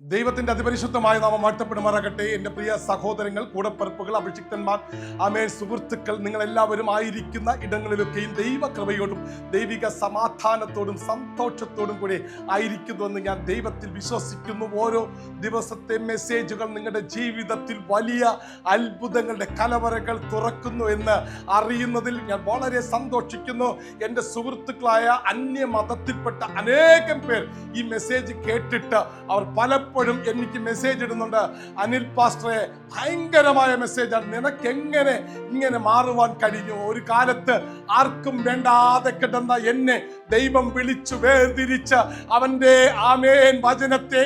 ദൈവത്തിന്റെ അതിപരിശുദ്ധമായ നാമം വാഴ്ത്തപ്പെടുമാറാകട്ടെ എന്റെ പ്രിയ സഹോദരങ്ങൾ കൂടപ്പറപ്പുകൾ അഭിഷിക്തന്മാർ അമേ സുഹൃത്തുക്കൾ നിങ്ങൾ എല്ലാവരും ആയിരിക്കുന്ന ഇടങ്ങളിലൊക്കെയും ദൈവകൃപയോടും ദൈവിക സമാധാനത്തോടും സന്തോഷത്തോടും കൂടി ആയിരിക്കുന്നുവെന്ന് ഞാൻ ദൈവത്തിൽ വിശ്വസിക്കുന്നു. ഓരോ ദിവസത്തെ മെസ്സേജുകൾ നിങ്ങളുടെ ജീവിതത്തിൽ വലിയ അത്ഭുതങ്ങളുടെ കലവറകൾ തുറക്കുന്നു എന്ന് അറിയുന്നതിൽ ഞാൻ വളരെ സന്തോഷിക്കുന്നു. എന്റെ സുഹൃത്തുക്കളായ അന്യ മതത്തിൽപ്പെട്ട അനേകം പേർ ഈ മെസ്സേജ് കേട്ടിട്ട് അവർ പലപ്പോഴും എനിക്ക് മെസ്സേജ് ഇടുന്നുണ്ട്. അനിൽ പാസ്റ്ററെ ഭയങ്കരമായ മെസ്സേജാണ് നിനക്ക് എങ്ങനെ ഇങ്ങനെ മാറുവാൻ കഴിഞ്ഞു? ഒരു കാലത്ത് ആർക്കും വേണ്ടാതെ കിടന്ന എന്നെ ദൈവം വിളിച്ചു വേർതിരിച്ച് അവന്റെ ആമേൻ വചനത്തെ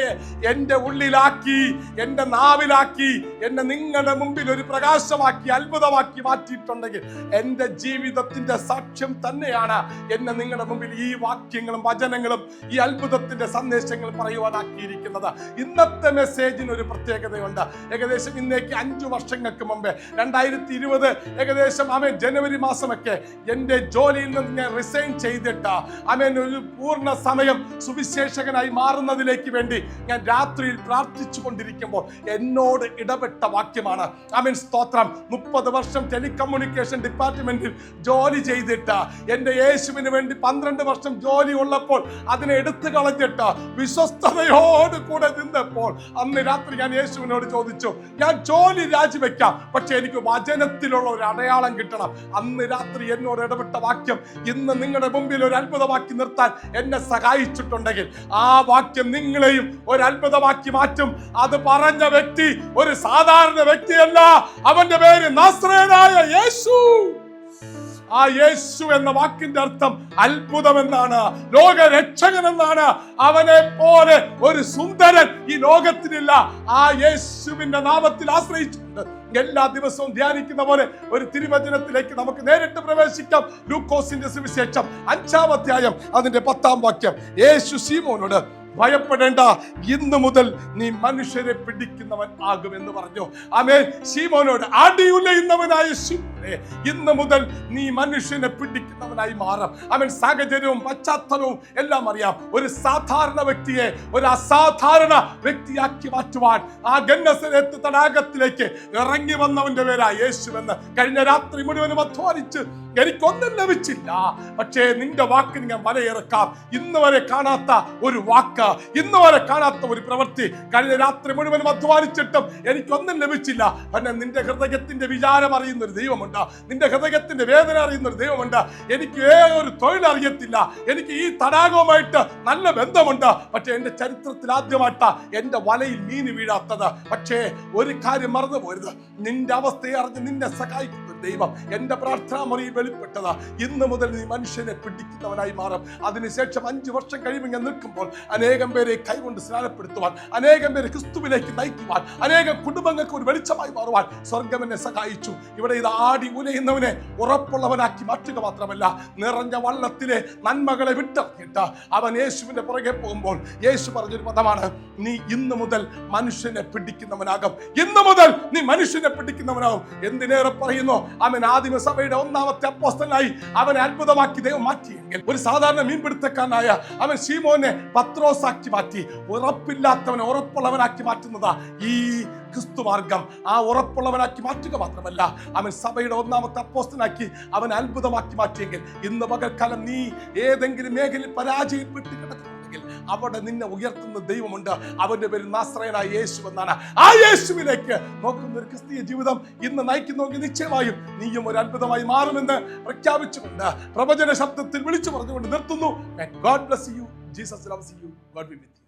എന്റെ ഉള്ളിലാക്കി എന്റെ നാവിലാക്കി എന്നെ നിങ്ങളുടെ മുമ്പിൽ ഒരു പ്രകാശമാക്കി അത്ഭുതമാക്കി മാറ്റിയിട്ടുണ്ടെങ്കിൽ എന്റെ ജീവിതത്തിന്റെ സാക്ഷ്യം തന്നെയാണ് എന്നെ നിങ്ങളുടെ മുമ്പിൽ ഈ വാക്യങ്ങളും വചനങ്ങളും ഈ അത്ഭുതത്തിന്റെ സന്ദേശങ്ങൾ പറയുവാനാക്കിയിരിക്കുന്നത്. ഇന്നത്തെ മെസ്സേജിന് ഒരു പ്രത്യേകതയുണ്ട്. ഏകദേശം ഇന്നേക്ക് അഞ്ചു വർഷങ്ങൾക്ക് മുമ്പ് രണ്ടായിരത്തി ഇരുപത് ഏകദേശം ആമേ ജനുവരി മാസമൊക്കെ എന്റെ ജോലിയിൽ നിന്ന് ഞാൻ റിസൈൻ ചെയ്തിട്ട് ആമേൻ ഒരു പൂർണ സമയം സുവിശേഷകനായി മാറുന്നതിലേക്ക് വേണ്ടി ഞാൻ രാത്രിയിൽ പ്രാർത്ഥിച്ചു കൊണ്ടിരിക്കുമ്പോൾ എന്നോട് ഇടപെട്ട വാക്യമാണ്. ആമീൻ സ്തോത്രം. മുപ്പത് വർഷം ടെലികമ്മ്യൂണിക്കേഷൻ ഡിപ്പാർട്ട്മെന്റിൽ ജോലി ചെയ്തിട്ട് എന്റെ യേശുവിന് വേണ്ടി പന്ത്രണ്ട് വർഷം ജോലി ഉള്ളപ്പോൾ അതിനെ എടുത്തു കളഞ്ഞിട്ട് വിശ്വസ്തതയോട് കൂടെ നിന്നപ്പോൾ അന്ന് രാത്രി ഞാൻ യേശുവിനോട് ചോദിച്ചു ഞാൻ ജോലി രാജിവെക്കാം പക്ഷെ എനിക്ക് വചനത്തിലുള്ള ഒരു അടയാളം കിട്ടണം. അന്ന് രാത്രി എന്നോട് ഇടപെട്ട വാക്യം ഇന്ന് നിങ്ങളുടെ മുമ്പിൽ ഒരു അത്ഭുതമാക്കി നിർത്താൻ എന്നെ സഹായിച്ചിട്ടുണ്ടെങ്കിൽ ആ വാക്യം നിങ്ങളെയും ഒരു അത്ഭുതമാക്കി മാറ്റും. അത് പറഞ്ഞ വ്യക്തി ഒരു സാധാരണ വ്യക്തിയല്ല. അവന്റെ പേര് നസ്രേനായ യേശു. ആ യേശു എന്ന വാക്കിന്റെ അർത്ഥം അത്ഭുതം എന്നാണ് ലോകരക്ഷകൻ എന്നാണ് അവനെ പോലെ ഒരു സുന്ദരൻ ഈ ലോകത്തിനില്ല. ആ യേശുവിന്റെ നാമത്തിൽ ആശ്രയിച്ചുകൊണ്ട് എല്ലാ ദിവസവും ധ്യാനിക്കുന്ന പോലെ ഒരു തിരുവചനത്തിലേക്ക് നമുക്ക് നേരിട്ട് പ്രവേശിക്കാം. ലൂക്കോസിന്റെ സുവിശേഷം അഞ്ചാം അധ്യായം അതിന്റെ പത്താം വാക്യം. യേശു ശീമോനോട് ഭയപ്പെടേണ്ട. ഇന്നു മുതൽ നീ മനുഷ്യരെ പിടിക്കുന്നവൻ ആകും എന്ന് പറഞ്ഞു ആമേ സീമോനോട് അടിയുലയുന്നവനായ ശിവനെ ഇന്ന് മുതൽ നീ മനുഷ്യനെ പിടിക്കുന്നവനായി മാറും. അവൻ സാഹചര്യവും പശ്ചാത്തലവും എല്ലാം അറിയാം. ഒരു സാധാരണ വ്യക്തിയെ ഒരു അസാധാരണ വ്യക്തിയാക്കി മാറ്റുവാൻ ആ ഗന്നസരത്ത് തടാകത്തിലേക്ക് ഇറങ്ങി വന്നവന്റെ പേരാ യേശുവെന്ന് കഴിഞ്ഞ രാത്രി മുഴുവനും അധ്വാനിച്ച് എനിക്കൊന്നും ലഭിച്ചില്ല. പക്ഷേ നിന്റെ വാക്കിന് ഞാൻ വലയിറക്കാം. ഇന്ന് വരെ കാണാത്ത ഒരു വാക്ക് ഇന്ന് വരെ കാണാത്ത ഒരു പ്രവൃത്തി കഴിഞ്ഞ രാത്രി മുഴുവനും അധ്വാനിച്ചിട്ടും എനിക്കൊന്നും ലഭിച്ചില്ല. പിന്നെ നിന്റെ ഹൃദയത്തിന്റെ വിചാരം അറിയുന്ന ഒരു ദൈവമുണ്ട്. നിന്റെ ഹൃദയത്തിന്റെ വേദന അറിയുന്ന ഒരു ദൈവമുണ്ട്. എനിക്ക് ഏതൊരു തൊഴിൽ അറിയത്തില്ല. എനിക്ക് ഈ തടാകവുമായിട്ട് നല്ല ബന്ധമുണ്ട്. പക്ഷേ എന്റെ ചരിത്രത്തിൽ ആദ്യമായിട്ടാ എന്റെ വലയിൽ മീന് വീഴാത്തത്. പക്ഷേ ഒരു കാര്യം മറന്നു പോരുത് നിന്റെ അവസ്ഥയെ അറിഞ്ഞ് നിന്നെ സഹായിക്കുന്ന ഒരു ദൈവം എന്റെ പ്രാർത്ഥനാ മുറി വെളിപ്പെട്ടത്. ഇന്ന് മുതൽ നീ മനുഷ്യനെ പിടിക്കുന്നവനായി മാറും. അതിനുശേഷം അഞ്ച് വർഷം കഴിയുമ്പോൾ ഞാൻ നിൽക്കുമ്പോൾ അനേകം പേരെ കൈകൊണ്ട് സ്നാനപ്പെടുത്തുവാൻ അനേകം പേരെ ക്രിസ്തുവിലേക്ക് നയിക്കുവാൻ അനേകം കുടുംബങ്ങൾക്ക് ഒരു വെളിച്ചമായി മാറുവാൻ സ്വർഗം എന്നെ സഹായിച്ചു. ഇവിടെ ഇത് ആടി ഉലയുന്നവനെ ഉറപ്പുള്ളവനാക്കി മാറ്റുക മാത്രമല്ല നിറഞ്ഞ വള്ളത്തിലെ നന്മകളെ വിട്ടറിഞ്ഞിട്ട് അവൻ യേശുവിന്റെ പുറകെ പോകുമ്പോൾ യേശു പറഞ്ഞൊരു പദമാണ് നീ ഇന്ന് മുതൽ മനുഷ്യനെ പിടിക്കുന്നവനാകും. ഇന്ന് മുതൽ നീ മനുഷ്യനെ പിടിക്കുന്നവനാകും. എന്തിനേറെ പറയുന്നു? അവൻ ആദിമ സഭയുടെ ഒന്നാമത്തെ അപ്പോസ്തനായി അവനെ അത്ഭുതമാക്കി ദൈവം മാറ്റിയെങ്കിൽ ഒരു സാധാരണ മീൻപിടുത്തക്കാരനായ അവൻ ശീമോനെ പത്രോസാക്കി മാറ്റി ഉറപ്പില്ലാത്തവനെ ഉറപ്പുള്ളവനാക്കി മാറ്റുന്നതാ ഈ ക്രിസ്തു മാർഗം ആ ഉറപ്പുള്ളവനാക്കി മാറ്റുക മാത്രമല്ല അവൻ സഭയുടെ ഒന്നാമത്തെ അപ്പോസ്തനാക്കി അവൻ അത്ഭുതമാക്കി മാറ്റിയെങ്കിൽ ഇന്ന് പകൽക്കാലം നീ ഏതെങ്കിലും മേഖലയിൽ പരാജയപ്പെട്ട് അവിടെ നിന്നെ ഉയർത്തുന്ന ദൈവമുണ്ട്. അവന്റെ പേര് നാശ്രയനായ യേശു എന്നാണ് ആ യേശുവിലേക്ക് നോക്കുന്ന ഒരു ക്രിസ്തീയ ജീവിതം ഇന്ന് നയിക്കുന്നുവെങ്കിൽ നിശ്ചയമായും നീയും ഒരു അത്ഭുതമായി മാറുമെന്ന് പ്രഖ്യാപിച്ചുകൊണ്ട് പ്രവചന ശബ്ദത്തിൽ വിളിച്ചു പറഞ്ഞുകൊണ്ട് നിർത്തുന്നു. God bless you Jesus loves you God be with